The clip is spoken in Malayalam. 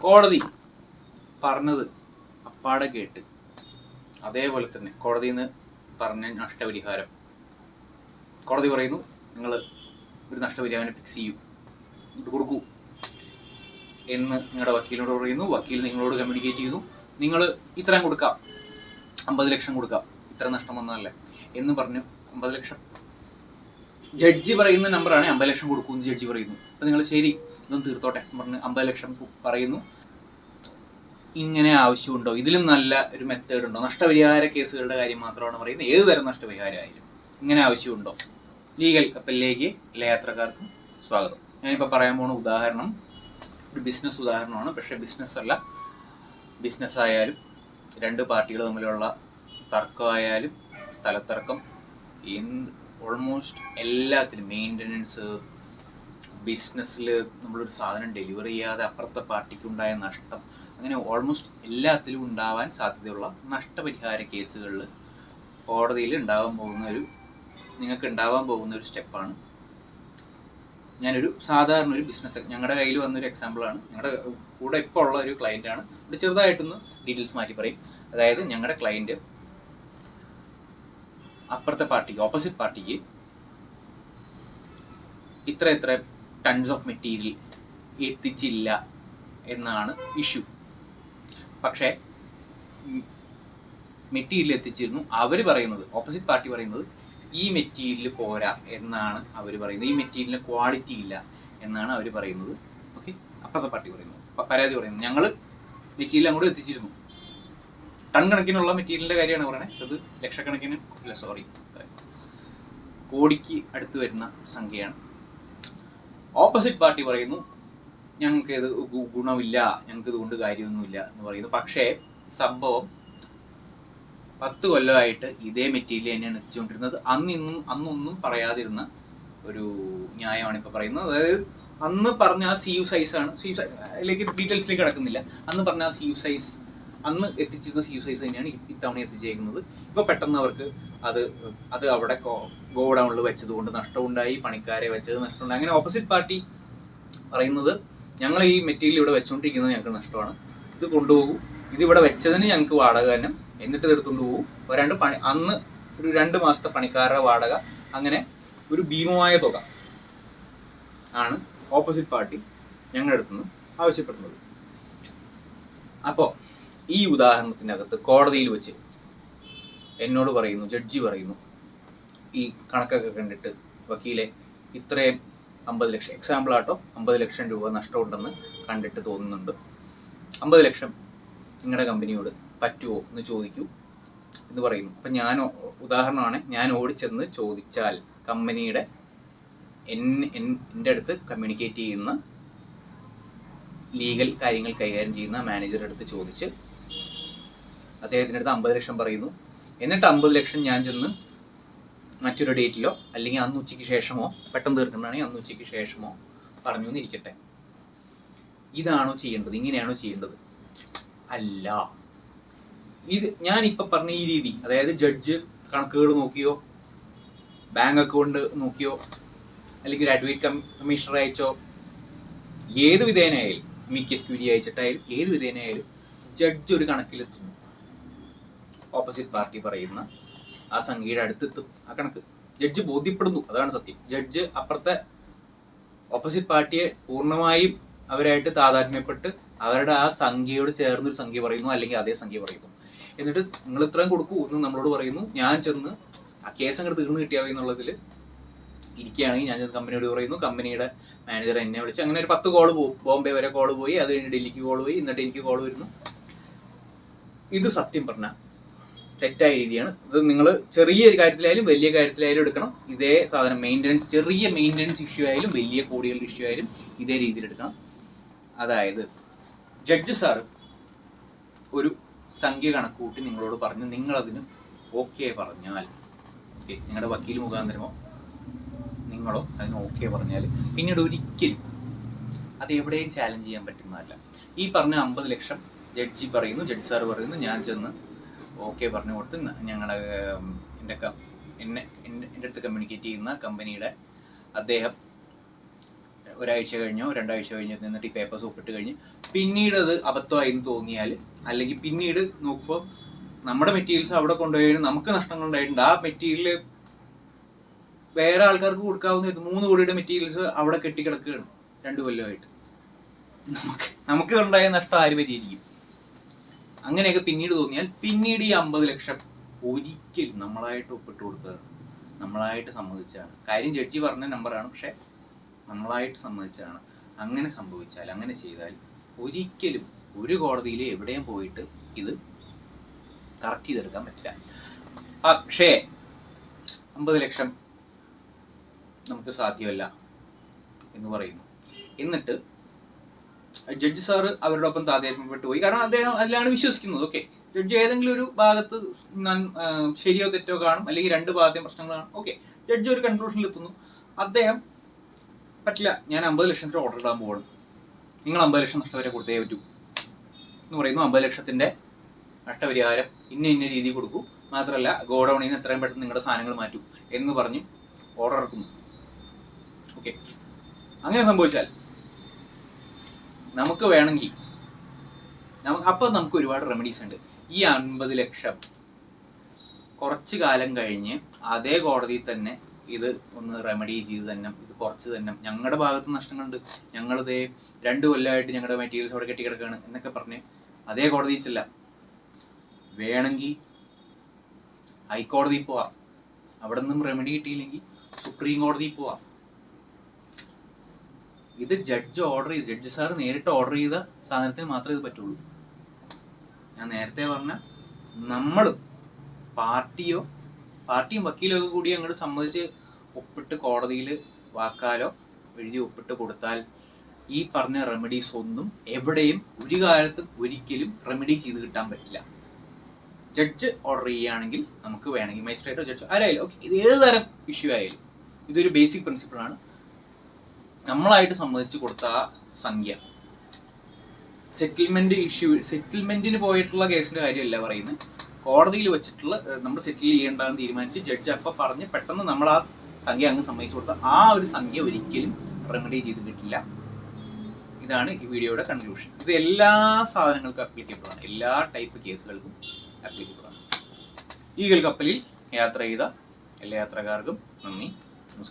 കോടതി പറഞ്ഞത് അപ്പാടെ കേട്ട്. അതേപോലെ തന്നെ കോടതിയിൽ നിന്ന് പറഞ്ഞ നഷ്ടപരിഹാരം. കോടതി പറയുന്നു നിങ്ങൾ ഒരു നഷ്ടപരിഹാരം ഫിക്സ് ചെയ്യൂ. ഇത് കൊടുക്കൂ. എന്ന് നിങ്ങളുടെ വക്കീലിനോട് പറയുന്നു. വക്കീൽ നിങ്ങളോട് കമ്മ്യൂണിക്കേറ്റ് ചെയ്യുന്നു. നിങ്ങൾ ഇത്രയും കൊടുക്കാം. അമ്പത് ലക്ഷം കൊടുക്കാം. ഇത്ര നഷ്ടം വന്നതല്ലേ? എന്ന് പറഞ്ഞു അമ്പത് ലക്ഷം. ജഡ്ജി പറയുന്ന നമ്പറാണ് അമ്പത് ലക്ഷം കൊടുക്കുമെന്ന് ജഡ്ജി പറയുന്നു. അപ്പം നിങ്ങൾ ശരി. ഇതൊന്ന് തീർത്തോട്ടെ പറഞ്ഞ് അമ്പത് ലക്ഷം പറയുന്നു. ഇങ്ങനെ ആവശ്യമുണ്ടോ? ഇതിലും നല്ല ഒരു മെത്തേഡ് ഉണ്ടോ? നഷ്ടപരിഹാര കേസുകളുടെ കാര്യം മാത്രമാണ് പറയുന്നത്. ഏത് തരം നഷ്ടപരിഹാരമായാലും ഇങ്ങനെ ആവശ്യമുണ്ടോ? ലീഗൽ കപ്പലിലേക്ക് എല്ലാ യാത്രക്കാർക്കും സ്വാഗതം. ഞാനിപ്പോൾ പറയാൻ പോകുന്ന ഉദാഹരണം ഒരു ബിസിനസ് ഉദാഹരണമാണ്. പക്ഷേ ബിസിനസ് അല്ല. ബിസിനസ് ആയാലും രണ്ട് പാർട്ടികൾ തമ്മിലുള്ള തർക്കമായാലും സ്ഥലത്തർക്കം എന്ത് ഓൾമോസ്റ്റ് എല്ലാത്തിനും മെയിന്റനൻസ് ബിസിനസ്സിൽ നമ്മളൊരു സാധനം ഡെലിവർ ചെയ്യാതെ അപ്പുറത്തെ പാർട്ടിക്ക് ഉണ്ടായ നഷ്ടം അങ്ങനെ ഓൾമോസ്റ്റ് എല്ലാത്തിലും ഉണ്ടാവാൻ സാധ്യതയുള്ള നഷ്ടപരിഹാര കേസുകളിൽ കോടതിയിൽ ഉണ്ടാവാൻ പോകുന്ന ഒരു നിങ്ങൾക്ക് ഉണ്ടാവാൻ പോകുന്ന ഒരു സ്റ്റെപ്പാണ്. ഞാനൊരു സാധാരണ ഒരു ബിസിനസ് ഞങ്ങളുടെ കയ്യിൽ വന്നൊരു എക്സാമ്പിളാണ് ഞങ്ങളുടെ കൂടെ ഇപ്പോൾ ഉള്ള ഒരു ക്ലയന്റ് ആണ്. ഇവിടെ ചെറുതായിട്ടൊന്ന് ഡീറ്റെയിൽസ് മാറ്റി പറയും. അതായത് ഞങ്ങളുടെ ക്ലയന്റ് അപ്പുറത്തെ പാർട്ടിക്ക് ഓപ്പോസിറ്റ് പാർട്ടിക്ക് ഇത്ര ഇത്ര ടൺസ് ഓഫ് മെറ്റീരിയൽ എത്തിച്ചില്ല എന്നാണ് ഇഷ്യൂ പക്ഷേ മെറ്റീരിയൽ എത്തിച്ചിരുന്നു. അവർ പറയുന്നത് ഓപ്പോസിറ്റ് പാർട്ടി പറയുന്നത് ഈ മെറ്റീരിയൽ പോരാ എന്നാണ് അവർ പറയുന്നത്. ഈ മെറ്റീരിയലിന് ക്വാളിറ്റി ഇല്ല എന്നാണ് അവർ പറയുന്നത്. ഓക്കെ അപ്പുറത്തെ പാർട്ടി പറയുന്നത് പരാതി പറയുന്നത് ഞങ്ങൾ മെറ്റീരിയൽ അങ്ങോട്ട് എത്തിച്ചിരുന്നു. ടൺ കണക്കിനുള്ള മെറ്റീരിയലിന്റെ കാര്യമാണ് പറയുന്നത് അത് ലക്ഷക്കണക്കിന് ഇല്ല സോറി കോടിക്ക് അടുത്ത് വരുന്ന സംഖ്യയാണ്. ഓപ്പോസിറ്റ് പാർട്ടി പറയുന്നു ഞങ്ങൾക്ക് ഇത് ഗുണമില്ല ഞങ്ങൾക്ക് ഇതുകൊണ്ട് കാര്യമൊന്നുമില്ല എന്ന് പറയുന്നു. പക്ഷേ സംഭവം പത്ത് കൊല്ലമായിട്ട് ഇതേ മെറ്റീരിയൽ തന്നെയാണ് എത്തിച്ചുകൊണ്ടിരുന്നത്. അന്നിന്നും അന്നൊന്നും പറയാതിരുന്ന ഒരു ന്യായമാണ് ഇപ്പൊ പറയുന്നത്. അതായത് അന്ന് പറഞ്ഞ ആ സി യു സൈസ് ആണ്. സി യു അതിലേക്ക് ഡീറ്റെയിൽസിലേക്ക് കിടക്കുന്നില്ല. അന്ന് പറഞ്ഞ ആ സി യു സൈസ് അന്ന് എത്തിച്ചിരുന്ന സി യു സൈസ് തന്നെയാണ് ഇത്തവണ എത്തിച്ചേക്കുന്നത്. ഇപ്പൊ പെട്ടെന്ന് അവർക്ക് അത് അത് അവിടെ ഗോഡൗണിൽ വെച്ചതുകൊണ്ട് നഷ്ടമുണ്ടായി പണിക്കാരെ വെച്ചത് നഷ്ടമുണ്ടായി. അങ്ങനെ ഓപ്പോസിറ്റ് പാർട്ടി പറയുന്നത് ഞങ്ങൾ ഈ മെറ്റീരിയൽ ഇവിടെ വെച്ചുകൊണ്ടിരിക്കുന്നത് ഞങ്ങൾക്ക് നഷ്ടമാണ്. ഇത് കൊണ്ടുപോകും. ഇത് ഇവിടെ വെച്ചതിന് ഞങ്ങൾക്ക് വാടക തന്നെ. എന്നിട്ട് എടുത്തുകൊണ്ട് പോകും. വരാണ്ട് പണി അന്ന് ഒരു രണ്ട് മാസത്തെ പണിക്കാരുടെ വാടക അങ്ങനെ ഒരു ഭീമമായ തുക ആണ് ഓപ്പോസിറ്റ് പാർട്ടി ഞങ്ങളുടെ അടുത്തു നിന്ന് ആവശ്യപ്പെടുന്നത്. അപ്പോൾ ഈ ഉദാഹരണത്തിനകത്ത് കോടതിയിൽ വെച്ച് എന്നോട് പറയുന്നു ജഡ്ജി പറയുന്നു ഈ കണക്കൊക്കെ കണ്ടിട്ട് വക്കീലെ ഇത്രയും അമ്പത് ലക്ഷം എക്സാമ്പിൾ ആട്ടോ അമ്പത് ലക്ഷം രൂപ നഷ്ടമുണ്ടെന്ന് കണ്ടിട്ട് തോന്നുന്നുണ്ട്. അമ്പത് ലക്ഷം നിങ്ങളുടെ കമ്പനിയോട് പറ്റുമോ എന്ന് ചോദിക്കൂ എന്ന് പറയുന്നു. അപ്പം ഞാൻ ഉദാഹരണമാണ് ഞാൻ ഓടിച്ചെന്ന് ചോദിച്ചാൽ കമ്പനിയുടെ എൻ- എന്റെ അടുത്ത് കമ്മ്യൂണിക്കേറ്റ് ചെയ്യുന്ന ലീഗൽ കാര്യങ്ങൾ കൈകാര്യം ചെയ്യുന്ന മാനേജറുടെ അടുത്ത് ചോദിച്ച് അദ്ദേഹത്തിന്റെ അടുത്ത് അമ്പത് ലക്ഷം പറയുന്നു. എന്നിട്ട് അമ്പത് ലക്ഷം ഞാൻ ചെന്ന് മറ്റൊരു ഡേറ്റിലോ അല്ലെങ്കിൽ അന്ന് ഉച്ചയ്ക്ക് ശേഷമോ പെട്ടെന്ന് തീർക്കുന്നതാണെങ്കിൽ അന്ന് ഉച്ചയ്ക്ക് ശേഷമോ പറഞ്ഞു എന്നിരിക്കട്ടെ. ഇതാണോ ചെയ്യേണ്ടത്? ഇങ്ങനെയാണോ ചെയ്യേണ്ടത്? അല്ല. ഇത് ഞാൻ ഇപ്പൊ പറഞ്ഞ ഈ രീതി അതായത് ജഡ്ജ് കണക്കുകൾ നോക്കിയോ ബാങ്ക് അക്കൗണ്ട് നോക്കിയോ അല്ലെങ്കിൽ ഒരു കമ്മീഷണർ അയച്ചോ ഏത് വിധേനയായാലും മിക്കസ് ക്യൂരി അയച്ചിട്ടായാലും ഏത് വിധേനയായാലും ജഡ്ജ് ഒരു കണക്കിലെത്തുന്നു. ഓപ്പോസിറ്റ് പാർട്ടി പറയുന്ന ആ സംഖ്യയുടെ അടുത്തെത്തും. ആ കണക്ക്. ജഡ്ജ് ബോധ്യപ്പെടുന്നു. അതാണ് സത്യം. ജഡ്ജ് അപ്പുറത്തെ ഓപ്പോസിറ്റ് പാർട്ടിയെ പൂർണമായും അവരായിട്ട് താതാത്മ്യപ്പെട്ട് അവരുടെ ആ സംഖ്യയോട് ചേർന്നൊരു സംഖ്യ പറയുന്നു അല്ലെങ്കിൽ അതേ സംഖ്യ പറയുന്നു. എന്നിട്ട് നിങ്ങൾ ഇത്രയും കൊടുക്കൂ എന്ന് നമ്മളോട് പറയുന്നു. ഞാൻ ചെന്ന് ആ കേസ് അങ്ങനെ തീർന്നു കിട്ടിയാൽ മതി എന്നുള്ളതിൽ ഇരിക്കുകയാണെങ്കിൽ ഞാൻ കമ്പനിയോട് പറയുന്നു. കമ്പനിയുടെ മാനേജർ എന്നെ വിളിച്ച് അങ്ങനെ ഒരു പത്ത് കോൾ പോകും ബോംബെ വരെ കോൾ പോയി. അത് കഴിഞ്ഞ് ഡൽഹിക്ക് കോൾ പോയി. എന്നിട്ട് എനിക്ക് കോൾ വരുന്നു. ഇത് സത്യം പറഞ്ഞ തെറ്റായ രീതിയാണ്. ഇത് നിങ്ങൾ ചെറിയ ഒരു കാര്യത്തിലായാലും വലിയ കാര്യത്തിലായാലും എടുക്കണം. ഇതേ സാധനം മെയിന്റനൻസ് ചെറിയ മെയിന്റനൻസ് ഇഷ്യൂ ആയാലും വലിയ കോടികളുടെ ഇഷ്യൂ ആയാലും ഇതേ രീതിയിൽ എടുക്കണം. അതായത് ജഡ്ജ് സാർ ഒരു സംഖ്യ കണക്ക് കൂട്ടി നിങ്ങളോട് പറഞ്ഞു നിങ്ങളതിന് ഓക്കെ പറഞ്ഞാൽ ഓക്കെ നിങ്ങളുടെ വക്കീൽ മുഖാന്തരമോ? നിങ്ങളോ അതിന് ഓക്കെ പറഞ്ഞാൽ പിന്നീട് ഒരിക്കലും അത് എവിടെയും ചാലഞ്ച് ചെയ്യാൻ പറ്റുന്നതല്ല. ഈ പറഞ്ഞ അമ്പത് ലക്ഷം ജഡ്ജി പറയുന്നു ജഡ്ജ് സാർ പറയുന്നു ഞാൻ ചെന്ന് ഓക്കെ പറഞ്ഞു കൊടുത്ത് ഞങ്ങളുടെ എന്റെ എന്നെ എന്റെ അടുത്ത് കമ്മ്യൂണിക്കേറ്റ് ചെയ്യുന്ന കമ്പനിയുടെ അദ്ദേഹം ഒരാഴ്ച കഴിഞ്ഞോ രണ്ടാഴ്ച കഴിഞ്ഞോ നിന്നിട്ട് ഈ പേപ്പേഴ്സ് ഒപ്പിട്ട് കഴിഞ്ഞ് പിന്നീട് അത് അബദ്ധമായി എന്ന് തോന്നിയാൽ അല്ലെങ്കിൽ പിന്നീട് നോക്കുമ്പോൾ നമ്മുടെ മെറ്റീരിയൽസ് അവിടെ കൊണ്ടുപോയി നമുക്ക് നഷ്ടങ്ങൾ ഉണ്ടായിട്ടുണ്ട്. ആ മെറ്റീരിയൽ വേറെ ആൾക്കാർക്ക് കൊടുക്കാവുന്ന മൂന്ന് കോടിയുടെ മെറ്റീരിയൽസ് അവിടെ കെട്ടിക്കിടക്കുകയാണ് രണ്ടു കൊല്ലമായിട്ട്. നമുക്ക് നമുക്ക് ഉണ്ടായ നഷ്ടം ആര് പരിഹരിക്കും? അങ്ങനെയൊക്കെ പിന്നീട് തോന്നിയാൽ പിന്നീട് ഈ അമ്പത് ലക്ഷം ഒരിക്കലും നമ്മളായിട്ട് ഒപ്പിട്ട് കൊടുത്തതാണ്. നമ്മളായിട്ട് സമ്മതിച്ചതാണ്. കാര്യം ജഡ്ജി പറഞ്ഞ നമ്പറാണ് പക്ഷെ നമ്മളായിട്ട് സമ്മതിച്ചതാണ്. അങ്ങനെ സംഭവിച്ചാൽ അങ്ങനെ ചെയ്താൽ ഒരിക്കലും ഒരു കോടതിയിൽ എവിടെയും പോയിട്ട് ഇത് കറക്റ്റ് ചെയ്തെടുക്കാൻ പറ്റില്ല. പക്ഷേ അമ്പത് ലക്ഷം നമുക്ക് സാധ്യമല്ല എന്ന് പറയുന്നു. എന്നിട്ട് ജഡ്ജി സാറ് അവരുടെ ഒപ്പം പോയി. കാരണം അദ്ദേഹം അതിലാണ് വിശ്വസിക്കുന്നത്. ഓക്കെ ജഡ്ജ് ഏതെങ്കിലും ഒരു ഭാഗത്ത് ശരിയോ തെറ്റോ കാണും. അല്ലെങ്കിൽ രണ്ട് ഭാഗത്തെയും പ്രശ്നങ്ങൾ കാണും. ഓക്കെ ജഡ്ജി ഒരു കൺക്ലൂഷനിൽ എത്തുന്നു. അദ്ദേഹം പറ്റില്ല. ഞാൻ അമ്പത് ലക്ഷത്തിന് ഓർഡർ ഇടാൻ പോകണം നിങ്ങൾ അമ്പത് ലക്ഷം നഷ്ടപരിഹാരം കൊടുത്തേ പറ്റൂ. എന്ന് പറയുന്നു. അമ്പത് ലക്ഷത്തിന്റെ നഷ്ടപരിഹാരം ഇന്ന ഇന്ന രീതി കൊടുക്കൂ. മാത്രമല്ല ഗോഡൌണിൽ നിന്ന് എത്രയും പെട്ടെന്ന് നിങ്ങളുടെ സാധനങ്ങൾ മാറ്റൂ എന്ന് പറഞ്ഞ് ഓർഡർ ഇറക്കുന്നു. ഓക്കെ അങ്ങനെ സംഭവിച്ചാൽ നമുക്ക് വേണമെങ്കിൽ നമുക്ക് അപ്പോൾ നമുക്ക് ഒരുപാട് റെമഡീസ് ഉണ്ട്. ഈ അൻപത് ലക്ഷം കുറച്ച് കാലം കഴിഞ്ഞ് അതേ കോടതിയിൽ തന്നെ ഇത് ഒന്ന് റെമഡി ചെയ്ത് തന്നെ ഇത് കുറച്ച് തന്നെ. ഞങ്ങളുടെ ഭാഗത്ത് നഷ്ടങ്ങളുണ്ട്. ഞങ്ങളിതേ രണ്ട് കൊല്ലമായിട്ട് ഞങ്ങളുടെ മെറ്റീരിയൽസ് അവിടെ കെട്ടിക്കിടക്കുകയാണ് എന്നൊക്കെ പറഞ്ഞ് അതേ കോടതിയിൽ ചെല്ല. വേണമെങ്കിൽ ഹൈക്കോടതിയിൽ പോവാം. അവിടെ നിന്നും റെമഡി കിട്ടിയില്ലെങ്കിൽ സുപ്രീം കോടതിയിൽ പോവാം. ഇത് ജഡ്ജ് ഓർഡർ ചെയ്ത് ജഡ്ജ് സാർ നേരിട്ട് ഓർഡർ ചെയ്ത സാധനത്തിന് മാത്രമേ ഇത് പറ്റുള്ളൂ. ഞാൻ നേരത്തെ പറഞ്ഞ നമ്മളും പാർട്ടിയോ പാർട്ടിയും വക്കീലും ഒക്കെ കൂടി അങ്ങോട്ട് സമ്മതിച്ച് ഒപ്പിട്ട് കോടതിയിൽ വാക്കാലോ എഴുതി ഒപ്പിട്ട് കൊടുത്താൽ ഈ പറഞ്ഞ റെമഡീസ് ഒന്നും എവിടെയും ഒരു കാലത്തും ഒരിക്കലും റെമഡി ചെയ്ത് കിട്ടാൻ പറ്റില്ല. ജഡ്ജ് ഓർഡർ ചെയ്യുകയാണെങ്കിൽ നമുക്ക് വേണമെങ്കിൽ മജിസ്ട്രേറ്റോ ജഡ്ജോ ആരായാലും ഓക്കെ ഇത് ഏത് തരം ഇഷ്യൂ ആയാലും ഇതൊരു ബേസിക് പ്രിൻസിപ്പിളാണ് നമ്മളായിട്ട് സമ്മതിച്ച് കൊടുത്ത സംഖ്യ. സെറ്റിൽമെന്റ് ഇഷ്യൂ സെറ്റിൽമെന്റിന് പോയിട്ടുള്ള കേസിന്റെ കാര്യമല്ല പറയുന്നത് കോടതിയിൽ വെച്ചിട്ടുള്ള നമ്മൾ സെറ്റിൽ ചെയ്യേണ്ടതെന്ന് തീരുമാനിച്ച് ജഡ്ജ് അപ്പം പറഞ്ഞ് പെട്ടെന്ന് നമ്മൾ ആ സംഖ്യ അങ്ങ് സമ്മതിച്ചു കൊടുത്ത ആ ഒരു സംഖ്യ ഒരിക്കലും റെമഡി ചെയ്ത് കിട്ടില്ല ഇതാണ് ഈ വീഡിയോയുടെ കൺക്ലൂഷൻ ഇത് എല്ലാ സാധനങ്ങൾക്കും അപ്ലിക്കബിൾ ആണ്. എല്ലാ ടൈപ്പ് കേസുകൾക്കും അപ്ലിക്കബിൾ ആണ്. ഈഗൽ കപ്പലിൽ യാത്ര ചെയ്ത എല്ലാ യാത്രക്കാർക്കും നന്ദി.